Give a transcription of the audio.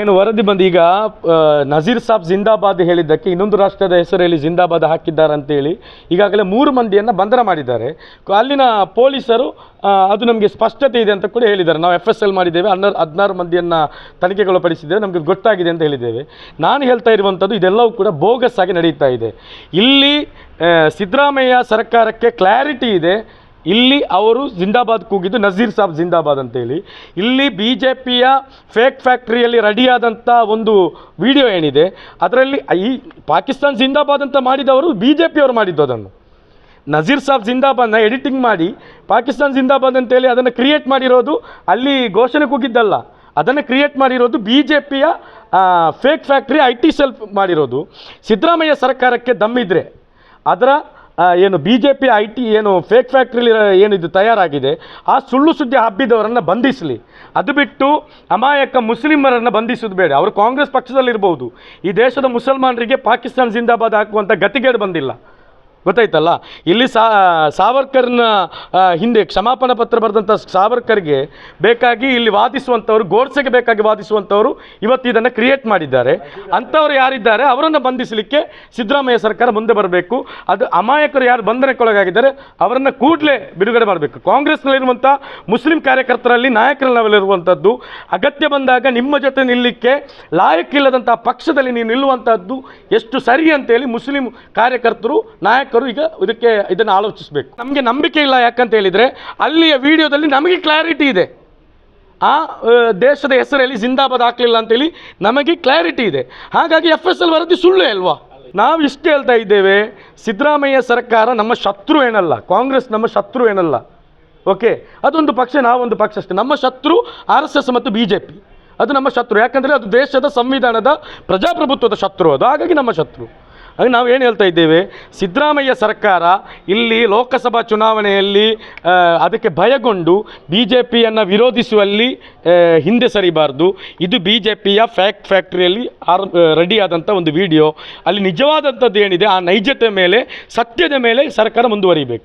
ಏನು ವರದಿ ಬಂದು ಈಗ ನಜೀರ್ ಸಾಬ್ ಜಿಂದಾಬಾದ್ ಹೇಳಿದ್ದಕ್ಕೆ ಇನ್ನೊಂದು ರಾಷ್ಟ್ರದ ಹೆಸರಲ್ಲಿ ಜಿಂದಾಬಾದ್ ಹಾಕಿದ್ದಾರೆ ಅಂತೇಳಿ ಈಗಾಗಲೇ ಮೂರು ಮಂದಿಯನ್ನು ಬಂಧನ ಮಾಡಿದ್ದಾರೆ. ಅಲ್ಲಿನ ಪೊಲೀಸರು ಅದು ನಮಗೆ ಸ್ಪಷ್ಟತೆ ಇದೆ ಅಂತ ಕೂಡ ಹೇಳಿದ್ದಾರೆ. ನಾವು ಎಫ್ ಎಸ್ ಎಲ್ ಮಾಡಿದ್ದೇವೆ ಹನ್ನೆರಡು ಹದಿನಾರು ಮಂದಿಯನ್ನು ತನಿಖೆಗೊಳಪಡಿಸಿದ್ದೇವೆ, ನಮಗೆ ಗೊತ್ತಾಗಿದೆ ಅಂತ ಹೇಳಿದ್ದೇವೆ. ನಾನು ಹೇಳ್ತಾ ಇರುವಂಥದ್ದು ಇದೆಲ್ಲವೂ ಕೂಡ ಬೋಗಸ್ ಆಗಿ ನಡೀತಾ ಇದೆ. ಇಲ್ಲಿ ಸಿದ್ದರಾಮಯ್ಯ ಸರ್ಕಾರಕ್ಕೆ ಕ್ಲಾರಿಟಿ ಇದೆ. ಇಲ್ಲಿ ಅವರು ಜಿಂದಾಬಾದ್ ಕೂಗಿದ್ದು, ನಜೀರ್ ಸಾಬ್ ಜಿಂದಾಬಾದ್ ಅಂತೇಳಿ ಇಲ್ಲಿ ಬಿ ಜೆ ಪಿಯ ಫೇಕ್ ಫ್ಯಾಕ್ಟ್ರಿಯಲ್ಲಿ ರೆಡಿಯಾದಂಥ ಒಂದು ವಿಡಿಯೋ ಏನಿದೆ, ಅದರಲ್ಲಿ ಈ ಪಾಕಿಸ್ತಾನ್ ಜಿಂದಾಬಾದ್ ಅಂತ ಮಾಡಿದವರು ಬಿ ಜೆ ಪಿಯವರು ಮಾಡಿದ್ದು ಅದನ್ನು. ನಜೀರ್ ಸಾಬ್ ಜಿಂದಾಬಾದ್ನ ಎಡಿಟಿಂಗ್ ಮಾಡಿ, ಪಾಕಿಸ್ತಾನ್ ಜಿಂದಾಬಾದ್ ಅಂತೇಳಿ ಅದನ್ನು ಕ್ರಿಯೇಟ್ ಮಾಡಿರೋದು ಅಲ್ಲಿ ಘೋಷಣೆ ಕೂಗಿದ್ದಲ್ಲ, ಅದನ್ನು ಕ್ರಿಯೇಟ್ ಮಾಡಿರೋದು ಬಿ ಜೆ ಪಿಯ fake factory I T cell ಮಾಡಿರೋದು. ಸಿದ್ದರಾಮಯ್ಯ ಸರ್ಕಾರಕ್ಕೆ ದಮ್ಮಿದ್ರೆ, ಅದರ ಏನು B J P I T ಏನು ಫೇಕ್ ಫ್ಯಾಕ್ಟ್ರಿಲಿ ಏನಿದು ತಯಾರಾಗಿದೆ, ಆ ಸುಳ್ಳು ಸುದ್ದಿ ಹಬ್ಬಿದವರನ್ನು ಬಂಧಿಸಲಿ. ಅದು ಬಿಟ್ಟು ಅಮಾಯಕ ಮುಸ್ಲಿಮರನ್ನು ಬಂಧಿಸೋದು ಬೇಡ. ಅವರು ಕಾಂಗ್ರೆಸ್ ಪಕ್ಷದಲ್ಲಿರ್ಬೋದು. ಈ ದೇಶದ ಮುಸಲ್ಮಾನರಿಗೆ ಪಾಕಿಸ್ತಾನ ಜಿಂದಾಬಾದ್ ಹಾಕುವಂಥ ಗತಿಗೇಡು ಬಂದಿಲ್ಲ. ಗೊತ್ತಾಯ್ತಲ್ಲ? ಇಲ್ಲಿ ಸಾವರ್ಕರ್ನ ಹಿಂದೆ ಕ್ಷಮಾಪಣಾ ಪತ್ರ ಬರೆದಂಥ ಸಾವರ್ಕರ್ಗೆ ಬೇಕಾಗಿ ಇಲ್ಲಿ ವಾದಿಸುವಂಥವ್ರು, ಗೋಡ್ಸೆಗೆ ಬೇಕಾಗಿ ವಾದಿಸುವಂಥವ್ರು ಇವತ್ತು ಇದನ್ನು ಕ್ರಿಯೇಟ್ ಮಾಡಿದ್ದಾರೆ. ಅಂಥವ್ರು ಯಾರಿದ್ದಾರೆ? ಅವರನ್ನು ಬಂಧಿಸಲಿಕ್ಕೆ ಸಿದ್ದರಾಮಯ್ಯ ಸರ್ಕಾರ ಮುಂದೆ ಬರಬೇಕು. ಅದು ಅಮಾಯಕರು ಯಾರು ಬಂಧನಕ್ಕೊಳಗಾಗಿದ್ದಾರೆ, ಅವರನ್ನು ಕೂಡಲೇ ಬಿಡುಗಡೆ ಮಾಡಬೇಕು. ಕಾಂಗ್ರೆಸ್ನಲ್ಲಿರುವಂಥ ಮುಸ್ಲಿಂ ಕಾರ್ಯಕರ್ತರಲ್ಲಿ ನಾಯಕರಲ್ಲಿರುವಂಥದ್ದು ಅಗತ್ಯ ಬಂದಾಗ ನಿಮ್ಮ ಜೊತೆ ನಿಲ್ಲಕ್ಕೆ ಲಾಯಕ್ಕಿಲ್ಲದಂಥ ಪಕ್ಷದಲ್ಲಿ ನೀವು ನಿಲ್ಲುವಂಥದ್ದು ಎಷ್ಟು ಸರಿ ಅಂತೇಳಿ ಮುಸ್ಲಿಂ ಕಾರ್ಯಕರ್ತರು, ನಾಯಕರು ಈಗ ಇದಕ್ಕೆ ಇದನ್ನು ಆಲೋಚಿಸಬೇಕು. ನಮಗೆ ನಂಬಿಕೆ ಇಲ್ಲ ಯಾಕಂತ ಹೇಳಿದರೆ ಅಲ್ಲಿಯ ವಿಡಿಯೋದಲ್ಲಿ ನಮಗೆ ಕ್ಲಾರಿಟಿ ಇದೆ. ಆ, ದೇಶದ ಹೆಸರಲ್ಲಿ ಜಿಂದಾಬಾದ್ ಹಾಕಲಿಲ್ಲ ಅಂತೇಳಿ ನಮಗೆ ಕ್ಲಾರಿಟಿ ಇದೆ. ಹಾಗಾಗಿ ಎಫ್ ಎಸ್ ಎಲ್ ವರದಿ ಸುಳ್ಳು ಅಲ್ವಾ? ನಾವು ಇಷ್ಟು ಹೇಳ್ತಾ ಇದ್ದೇವೆ ಸಿದ್ದರಾಮಯ್ಯ ಸರ್ಕಾರ ನಮ್ಮ ಶತ್ರು ಏನಲ್ಲ ಕಾಂಗ್ರೆಸ್ ನಮ್ಮ ಶತ್ರು ಏನಲ್ಲ. ಓಕೆ ಅದೊಂದು ಪಕ್ಷ ನಾವೊಂದು ಪಕ್ಷ ಅಷ್ಟೇ. ನಮ್ಮ ಶತ್ರು ಆರ್ ಎಸ್ ಎಸ್ ಮತ್ತು ಬಿ ಜೆ ಪಿ ಅದು ನಮ್ಮ ಶತ್ರು. ಯಾಕಂದರೆ ಅದು ದೇಶದ ಸಂವಿಧಾನದ ಪ್ರಜಾಪ್ರಭುತ್ವದ ಶತ್ರು ಅದು. ಹಾಗಾಗಿ ನಮ್ಮ ಶತ್ರು. ಹಾಗೆ ನಾವು ಏನು ಹೇಳ್ತಾ ಇದ್ದೇವೆ? ಸಿದ್ದರಾಮಯ್ಯ ಸರ್ಕಾರ ಇಲ್ಲಿ ಲೋಕಸಭಾ ಚುನಾವಣೆಯಲ್ಲಿ ಅದಕ್ಕೆ ಭಯಗೊಂಡು ಬಿ ಜೆ ಪಿಯನ್ನು ವಿರೋಧಿಸುವಲ್ಲಿ ಹಿಂದೆ ಸರಿಬಾರ್ದು. ಇದು ಬಿ ಜೆ ಪಿಯ ಫ್ಯಾಕ್ಟ್ ಫ್ಯಾಕ್ಟ್ರಿಯಲ್ಲಿ ಆರ್ ರೆಡಿಯಾದಂಥ ಒಂದು ವಿಡಿಯೋ. ಅಲ್ಲಿ ನಿಜವಾದಂಥದ್ದು ಏನಿದೆ? ಆ ನೈಜತೆ ಮೇಲೆ, ಸತ್ಯದ ಮೇಲೆ ಸರ್ಕಾರ ಮುಂದುವರಿಬೇಕು.